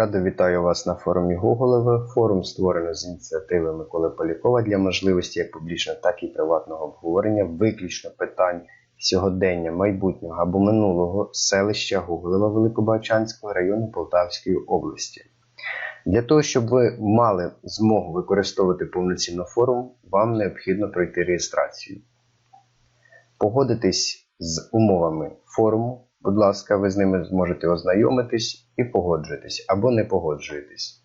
Радо вітаю вас на форумі Гоголеве. Форум створено з ініціативи Миколи Полякова для можливості як публічного, так і приватного обговорення виключно питань сьогодення, майбутнього або минулого селища Гоголева Великобачанського району Полтавської області. Для того, щоб ви мали змогу використовувати повноцінно форум, вам необхідно пройти реєстрацію. Погодитись з умовами форуму. Будь ласка, ви з ними зможете ознайомитись і погоджуєтесь або не погоджуєтесь.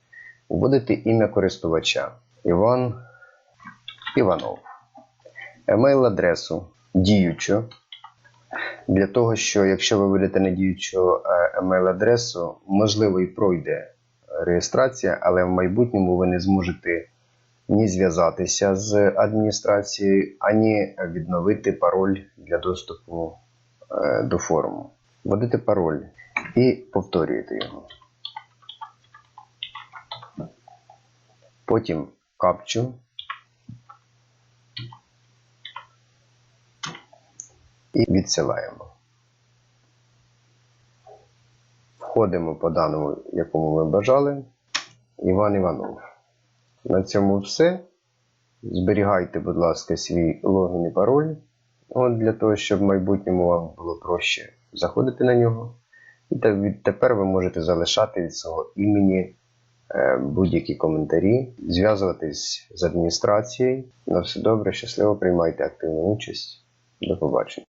Вводите ім'я користувача Іван Іванов. Емейл-адресу діючу. Для того, що якщо ви введете недіючу е, емейл-адресу, можливо і пройде реєстрація, але в майбутньому ви не зможете ні зв'язатися з адміністрацією, ані відновити пароль для доступу е, до форуму. Вводите пароль і повторюєте його. Потім капчу. І відсилаємо. Входимо по даному, якому ми бажали. Іван Іванов. На цьому все. Зберігайте, будь ласка, свій логін і пароль. От для того, щоб в майбутньому вам було проще заходити на нього. І тепер ви можете залишати від свого імені е, будь-які коментарі, зв'язуватись з адміністрацією. На все добре, щасливо приймайте активну участь. До побачення.